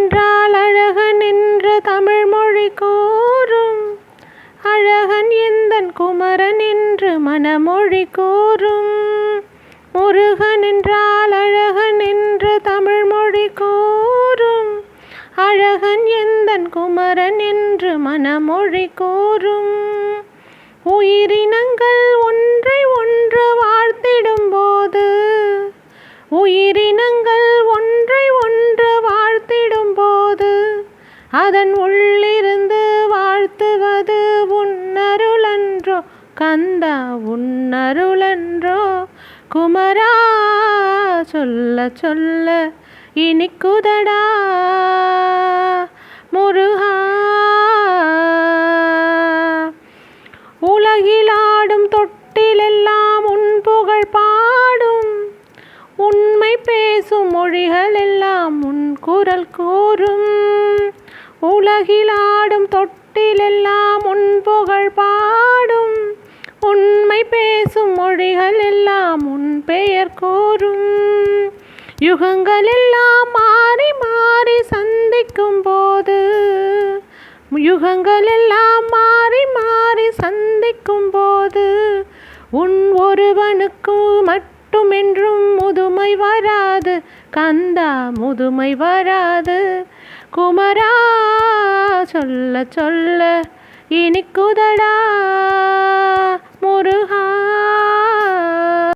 என்றால் அழகன் என்று தமிழ் மொழி கூறும். அழகன் எந்தன் குமரன் என்று மனமொழி கூறும். முருகன் என்றால் அழகன் என்று தமிழ் மொழி கூறும். அழகன் எந்தன் குமரன் என்று மனமொழி கூறும். உயிரினங்கள் ஒன்றை ஒன்று வாழ்த்திடும் போது உயிர் அதன் உள்ளிருந்து வாழ்த்துவது உன்னருளன்றோ கந்தா உன்னருளன்றோ. குமரா சொல்ல சொல்ல இனிக்குதடா. முருகா. உலகிலாடும் தொட்டிலெல்லாம் உன் புகழ் பாடும். உண்மை பேசும் மொழிகள் எல்லாம் உன் குரல் கூறும். உலகிலாடும் தொட்டிலெல்லாம் உன் புகழ் பாடும். உண்மை பேசும் மொழிகள் எல்லாம் உன் பெயர் கூறும். யுகங்கள் எல்லாம் மாறி மாறி சந்திக்கும் போது யுகங்கள் எல்லாம் மாறி மாறி சந்திக்கும் போது உன் ஒருவனுக்கு மட்டுமென்றும் முதுமை வராது கந்தா முதுமை வராது. குமரா சொல்ல சொல்ல இனிக்குதடா.